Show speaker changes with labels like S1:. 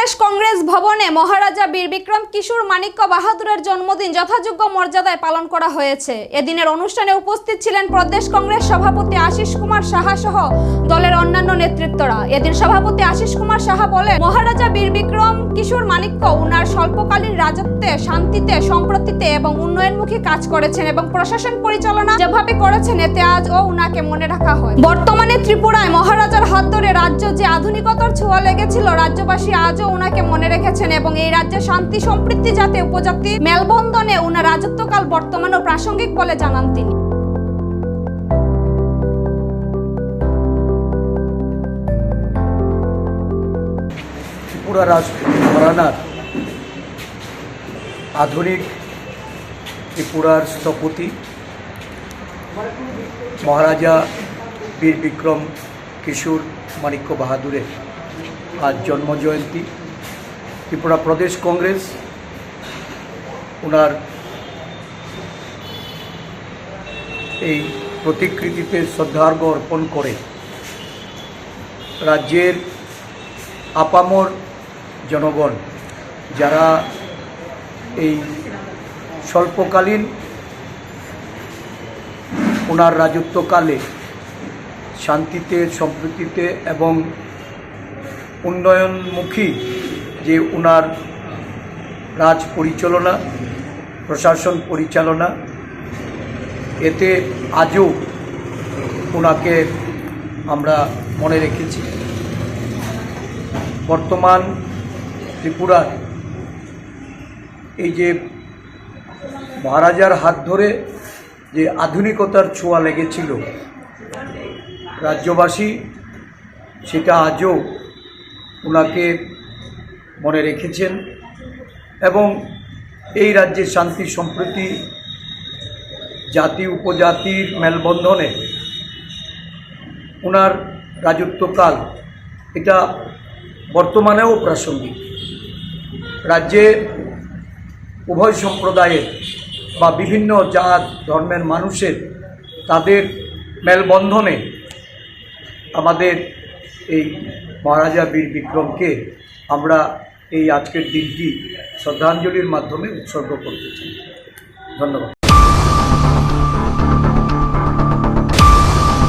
S1: প্রদেশ কংগ্রেস ভবনে মহারাজা বীর বিক্রম কিশোর মানিক্য বাহাদুরের জন্মদিন যথাযোগ্য মর্যাদায় পালন করা হয়েছে। এদিনের অনুষ্ঠানে উপস্থিত ছিলেন প্রদেশ কংগ্রেস সভাপতি আশিস কুমার সাহা সহ দলের অন্যান্য নেতৃত্বরা। এদিন সভাপতি আশিস কুমার সাহা বলেন, মহারাজা বীর বিক্রম কিশোর মানিক্য উনার স্বল্পকালীন রাজত্বে, শান্তিতে, সম্প্রতিতে এবং উন্নয়নমুখী কাজ করেছেন এবং প্রশাসন পরিচালনা যেভাবে করেছেন, এতে আজ ও উনাকে মনে রাখা হয়। বর্তমানে ত্রিপুরায় মহারাজার হাত ধরে রাজ্য যে আধুনিকতার ছোঁয়া লেগেছিল, রাজ্যবাসী আজও উনাকে মনে রেখেছেন এবং এই রাজ্যে শান্তি সম্পৃক্তি যাতে উপজাতি মেলবন্ধনে উনার রাজত্বকাল বর্তমানেও প্রাসঙ্গিক বলে জানান তিনি।
S2: ত্রিপুরা রাষ্ট্র ঘরানার আধুনিক ত্রিপুরার স্থপতি, মহারাজা বীর বিক্রম কিশোর মাণিক্য বাহাদুরের আজ জন্মজয়ন্তী। ত্রিপুরা প্রদেশ কংগ্রেস ওনার এই প্রতিকৃতিতে শ্রদ্ধার্ঘ্য অর্পণ করে রাজ্যের আপামর জনগণ, যারা এই স্বল্পকালীন ওনার রাজত্বকালে শান্তিতে, সম্প্রীতিতে এবং উন্নয়নমুখী যে ওনার রাজ পরিচালনা, প্রশাসন পরিচালনা, এতে আজও ওনাকে আমরা মনে রেখেছি। বর্তমান ত্রিপুরার এই যে মহারাজার হাত ধরে যে আধুনিকতার ছোঁয়া লেগেছিল রাজ্যবাসী, সেটা আজও ওনাকে মনে রেখেছেন এবং এই রাজ্যের শান্তি, সম্প্রীতি, জাতি, উপজাতির মেলবন্ধনে ওনার রাজত্বকাল এটা বর্তমানেও প্রাসঙ্গিক। রাজ্যে উভয় সম্প্রদায়ের বা বিভিন্ন জাত, ধর্মের মানুষের তাদের মেলবন্ধনে আমাদের এই মহারাজা বীর বিক্রমকে আমরা এই আজকের দিনটি শ্রদ্ধাঞ্জলির মাধ্যমে উৎসর্গ করতে চাই। ধন্যবাদ।